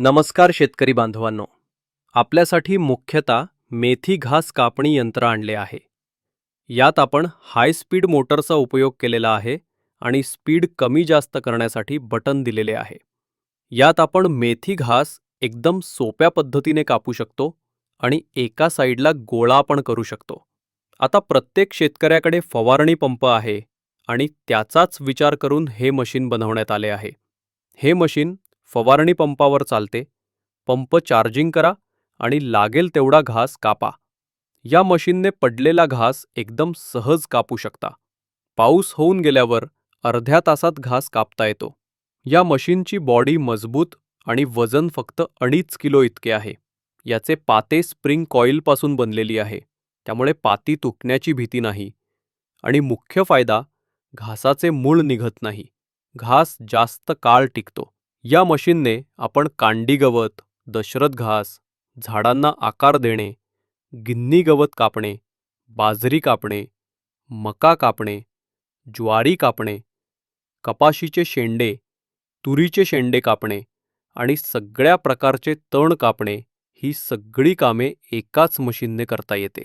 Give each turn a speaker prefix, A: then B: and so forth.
A: नमस्कार शेतकरी बांधवांनो. आपल्यासाठी मुख्यतः मेथी घास कापणी यंत्र आणले आहे. यात आपण हाय स्पीड मोटरचा उपयोग केलेला आहे आणि स्पीड कमी जास्त करण्यासाठी बटन दिलेले आहे. यात आपण मेथी घास एकदम सोप्या पद्धतीने कापू शकतो आणि एका साईडला गोळा पण करू शकतो. आता प्रत्येक शेतकऱ्याकडे फवारणी पंप आहे आणि त्याचाच विचार करून हे मशीन बनवण्यात आले आहे. हे मशीन फवारणी पंपावर चालते. पंप चार्जिंग करा आणि लागेल तेवढा घास कापा. या मशीनने पडलेला घास एकदम सहज कापू शकता. पाऊस होऊन गेल्यावर अर्ध्या तासात घास कापता येतो. या मशीनची बॉडी मजबूत आणि वजन फक्त अडीच किलो इतके आहे. याचे पाते स्प्रिंग कॉईलपासून बनलेली आहे. त्यामुळे पाती तुटण्याची भीती नाही. आणि मुख्य फायदा घासाचे मूळ निघत नाही. घास जास्त काळ टिकतो. या मशीनने आपण कांडी गवत दशरथ घास झाडांना आकार देणे गिन्नी गवत कापणे बाजरी कापणे मका कापणे ज्वारी कापणे कपाशीचे शेंडे तुरीचे शेंडे कापणे आणि सगळ्या प्रकारचे तण कापणे ही सगळी कामे एकाच मशीनने करता येते.